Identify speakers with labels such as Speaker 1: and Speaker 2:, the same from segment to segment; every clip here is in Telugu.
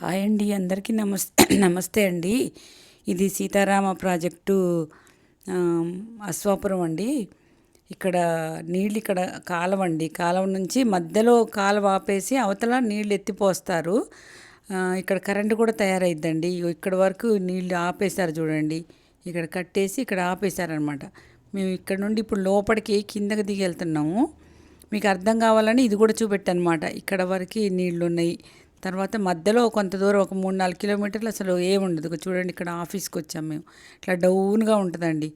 Speaker 1: హాయ్ అండి అందరికీ నమస్తే నమస్తే అండి. ఇది సీతారామ ప్రాజెక్టు అశ్వాపురం అండి. ఇక్కడ నీళ్ళు ఇక్కడ కాలువ అండి. కాలువ నుంచి మధ్యలో కాలువ ఆపేసి అవతల నీళ్ళు ఎత్తిపోస్తారు. ఇక్కడ కరెంటు కూడా తయారైద్దండి. ఇగో ఇక్కడ వరకు నీళ్ళు ఆపేశారు చూడండి. ఇక్కడ కట్టేసి ఇక్కడ ఆపేశారనమాట మేము ఇక్కడ నుండి ఇప్పుడు లోపలికి కిందకి దిగి వెళ్తున్నాము. మీకు అర్థం కావాలని ఇది కూడా చూపెట్టనమాట. ఇక్కడ వరకు నీళ్ళు ఉన్నాయి తర్వాత మధ్యలో కొంత దూరం ఒక మూడు నాలుగు కిలోమీటర్లు అసలు ఏముండదు చూడండి ఇక్కడ ఆఫీస్కి వచ్చాం మేము. ఇట్లా డౌన్గా ఉంటుందండి.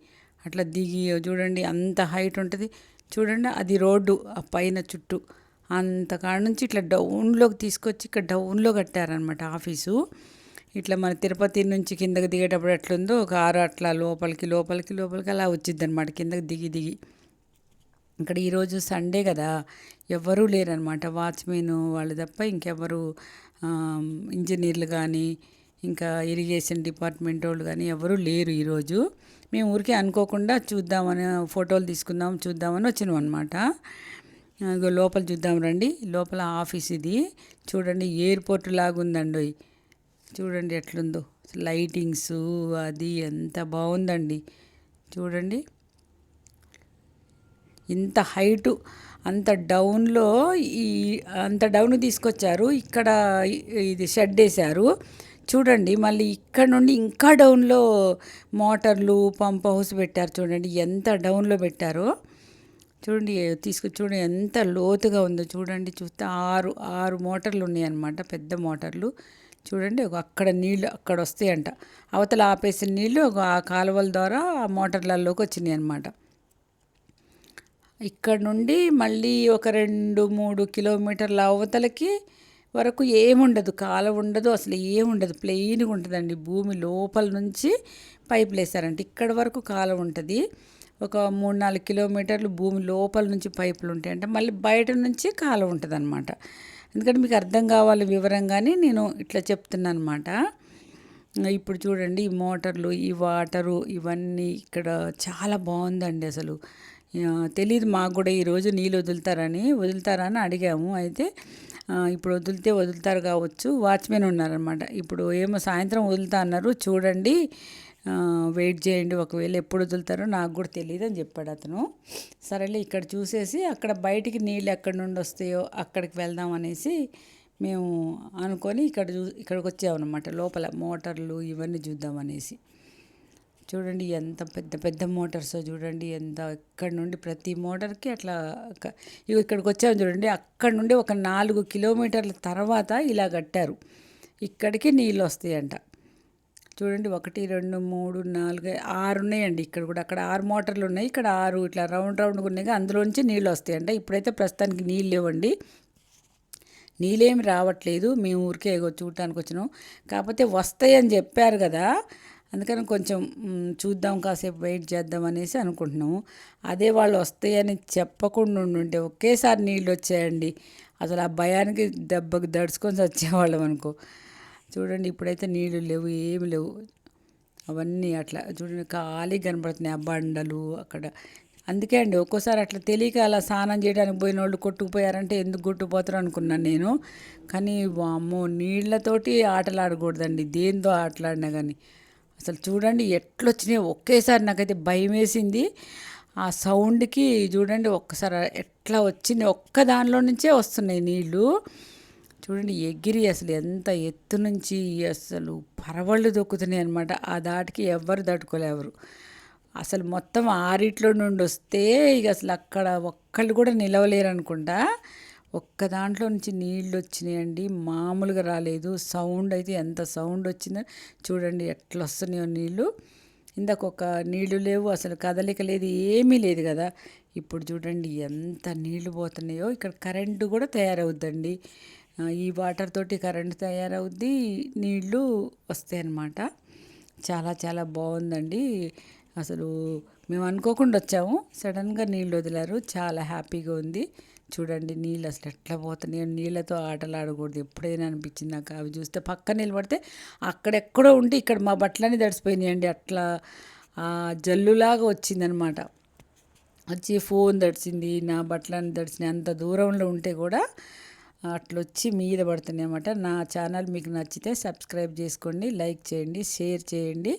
Speaker 1: అట్లా దిగి చూడండి అంత హైట్ ఉంటుంది. చూడండి అది రోడ్డు ఆ పైన చుట్టూ. అంత కాడ నుంచి ఇట్లా డౌన్లోకి తీసుకొచ్చి ఇక్కడ డౌన్లో కట్టారనమాట ఆఫీసు. ఇట్లా మన తిరుపతి నుంచి కిందకి దిగేటప్పుడు ఎట్లుందో ఒక ఆరు అట్లా లోపలికి లోపలికి లోపలికి అలా వచ్చింది అనమాట కిందకి దిగి దిగి. ఇక్కడ ఈరోజు సండే కదా ఎవ్వరూ లేరనమాట వాచ్మెన్ వాళ్ళు తప్ప ఇంకెవరు ఇంజనీర్లు కానీ ఇంకా ఇరిగేషన్ డిపార్ట్మెంట్ వాళ్ళు కానీ ఎవరూ లేరు ఈరోజు మేము ఊరికే అనుకోకుండా చూద్దామని ఫోటోలు తీసుకుందాం చూద్దామని వచ్చినాం అనమాట లోపల చూద్దాం రండి. లోపల ఆఫీస్ ఇది. చూడండి ఎయిర్పోర్ట్ లాగా ఉందండి చూడండి ఎట్లుందో. లైటింగ్స్ అది ఎంత బాగుందండి. చూడండి. ఇంత హైటు అంత డౌన్లో ఈ అంత డౌన్ తీసుకొచ్చారు. ఇక్కడ ఇది షెడ్ వేశారు. చూడండి మళ్ళీ ఇక్కడ నుండి ఇంకా డౌన్లో మోటార్లు పంప్ హౌస్ పెట్టారు చూడండి ఎంత డౌన్లో పెట్టారో. చూడండి తీసుకు చూడండి ఎంత లోతుగా ఉందో. చూడండి చూస్తే ఆరు ఆరు మోటార్లు ఉన్నాయన్నమాట పెద్ద మోటార్లు. చూడండి ఒక అక్కడ నీళ్ళు అక్కడ వస్తాయంట. అవతల ఆపేసిన నీళ్ళు ఒక ఆ కాలువల ద్వారా ఆ మోటార్లలోకి వచ్చినాయి అనమాట ఇక్కడ నుండి మళ్ళీ ఒక రెండు మూడు కిలోమీటర్ల అవతలకి వరకు ఏముండదు. కాలువ ఉండదు అసలు ఏముండదు ప్లెయిన్గా ఉంటుందండి. భూమి లోపల నుంచి పైపులు వేసారంటే ఇక్కడ వరకు కాలువ ఉంటుంది. ఒక మూడు నాలుగు కిలోమీటర్లు భూమి లోపల నుంచి పైపులు ఉంటాయంట మళ్ళీ బయట నుంచి కాలువ ఉంటుంది అనమాట ఎందుకంటే మీకు అర్థం కావాలి వివరంగానే నేను ఇట్లా చెప్తున్నాను అనమాట ఇప్పుడు చూడండి ఈ మోటార్లు ఈ వాటరు ఇవన్నీ ఇక్కడ చాలా బాగుందండి అసలు. తెలియదు మాకు కూడా ఈరోజు నీళ్ళు వదులుతారని వదులుతారా అని అడిగాము. అయితే ఇప్పుడు వదిలితే వదులుతారు కావచ్చు వాచ్మెన్ ఉన్నారనమాట ఇప్పుడు ఏమో సాయంత్రం వదులుతా అన్నారు చూడండి వెయిట్ చేయండి ఒకవేళ ఎప్పుడు వదులుతారో నాకు కూడా తెలియదు అని చెప్పాడు అతను. సరేలే ఇక్కడ చూసేసి అక్కడ బయటికి నీళ్ళు ఎక్కడి నుండి వస్తాయో అక్కడికి వెళ్దాం అనేసి మేము అనుకొని ఇక్కడ చూ ఇక్కడికి వచ్చామన్నమాట. లోపల మోటార్లు ఇవన్నీ చూద్దామనేసి చూడండి ఎంత పెద్ద పెద్ద మోటార్స్ చూడండి ఎంత ఇక్కడ నుండి ప్రతి మోటార్కి అట్లా ఇక్కడికి వచ్చాము చూడండి అక్కడ నుండి ఒక నాలుగు కిలోమీటర్ల తర్వాత ఇలా కట్టారు. ఇక్కడికి నీళ్ళు వస్తాయంట. చూడండి ఒకటి రెండు మూడు నాలుగు ఆరు ఉన్నాయండి ఇక్కడ కూడా. అక్కడ ఆరు మోటార్లు ఉన్నాయి. ఇక్కడ ఆరు ఇట్లా రౌండ్ రౌండ్గా ఉన్నాయి. అందులోంచి నీళ్ళు వస్తాయంట. ఇప్పుడైతే ప్రస్తుతానికి నీళ్ళు లేవండి. నీళ్ళేమి రావట్లేదు. మేము ఊరికే చూడటానికి వచ్చినాం. కాకపోతే వస్తాయని చెప్పారు కదా అందుకని కొంచెం చూద్దాం కాసేపు వెయిట్ చేద్దాం అనేసి అనుకుంటున్నాము. అదే వాళ్ళు వస్తాయని చెప్పకుండా ఉండుంటే ఒకేసారి నీళ్ళు వచ్చాయండి. అసలు ఆ భయానికి దెబ్బకి దడుచుకొని వచ్చేవాళ్ళం అనుకో. చూడండి ఇప్పుడైతే నీళ్ళు లేవు ఏమి లేవు. అవన్నీ అట్లా చూడండి ఖాళీ కనపడుతున్నాయి ఆ బండలు అక్కడ. అందుకే అండి ఒక్కోసారి అట్లా తెలియక అలా స్నానం చేయడానికి పోయిన వాళ్ళు కొట్టుకుపోయారంటే ఎందుకు కొట్టుకుపోతారు అనుకున్నాను నేను. కానీ వామ్మో నీళ్ళతోటి ఆటలు ఆడకూడదండి దేంతో ఆటలాడినా కానీ అసలు చూడండి ఎట్లొచ్చినాయి. ఒకేసారి నాకైతే భయం వేసింది ఆ సౌండ్కి చూడండి ఒక్కసారి ఎట్లా వచ్చింది. ఒక్క దానిలో నుంచే వస్తున్నాయి నీళ్ళు. చూడండి ఎగిరి అసలు ఎంత ఎత్తు నుంచి అసలు పరవళ్ళు దొక్కుతున్నాయి అనమాట ఆ దాటికి ఎవ్వరు దాటుకోలేవరు అసలు మొత్తం ఆరిట్లో నుండి వస్తే ఇక అసలు అక్కడ ఒక్కళ్ళు కూడా నిలవలేరు అనుకుంటా ఒక్క దాంట్లో నుంచి నీళ్ళు వచ్చినాయండి. మామూలుగా రాలేదు. సౌండ్ అయితే ఎంత సౌండ్ వచ్చిందో చూడండి ఎట్లా వస్తున్నాయో నీళ్ళు. ఇందాక ఒక నీళ్ళు లేవు అసలు కదలిక లేదు ఏమీ లేదు కదా. ఇప్పుడు చూడండి ఎంత నీళ్ళు పోతున్నాయో. ఇక్కడ కరెంటు కూడా తయారవుద్దండి. ఈ వాటర్ తోటి కరెంటు తయారవుద్ది నీళ్ళు వస్తాయి అన్నమాట చాలా చాలా బాగుందండి. అసలు మేము అనుకోకుండా వచ్చాము. సడన్గా నీళ్ళు వదిలారు. చాలా హ్యాపీగా ఉంది. చూడండి నీళ్ళు అసలు ఎట్లా పోతున్నాయో. నీళ్ళతో ఆటలు ఆడకూడదు. ఎప్పుడైనా అనిపించింది నాకు అవి చూస్తే పక్క నిలబడితే అక్కడెక్కడో ఉండి ఇక్కడ మా బట్టలన్నీ తడిసిపోయినాయండి. అట్లా ఆ జల్లులాగా వచ్చిందనమాట. వచ్చి ఫోన్ తడిసింది నా బట్టలన్నీ తడిచినాయి అంత దూరంలో ఉంటే కూడా అట్లొచ్చి మీద పడుతున్నాయి అన్నమాట. నా ఛానల్ మీకు నచ్చితే సబ్స్క్రైబ్ చేసుకోండి లైక్ చేయండి షేర్ చేయండి.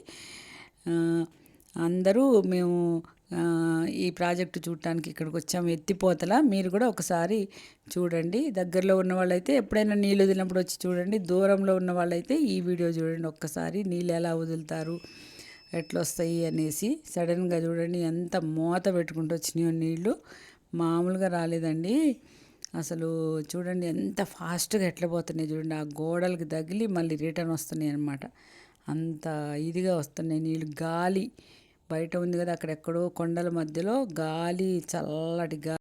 Speaker 1: అందరూ మేము ఈ ప్రాజెక్టు చూడటానికి ఇక్కడికి వచ్చాము ఎత్తిపోతల. మీరు కూడా ఒకసారి చూడండి. దగ్గరలో ఉన్న వాళ్ళైతే ఎప్పుడైనా నీళ్ళు వదిలినప్పుడు వచ్చి చూడండి. దూరంలో ఉన్న వాళ్ళైతే ఈ వీడియో చూడండి. ఒక్కసారి నీళ్ళు ఎలా వదులుతారు ఎట్లా వస్తాయి అనేసి సడన్గా చూడండి. ఎంత మూత పెట్టుకుంటూ వచ్చినాయో నీళ్ళు. మామూలుగా రాలేదండి. అసలు చూడండి ఎంత ఫాస్ట్గా ఎట్లా పోతున్నాయి చూడండి. ఆ గోడలకు తగిలి మళ్ళీ రిటర్న్ వస్తున్నాయి అన్నమాట అంత ఇదిగా వస్తున్నాయి నీళ్ళు. గాలి బయట ఉంది కదా అక్కడెక్కడో కొండల మధ్యలో గాలి చల్లటి గాలి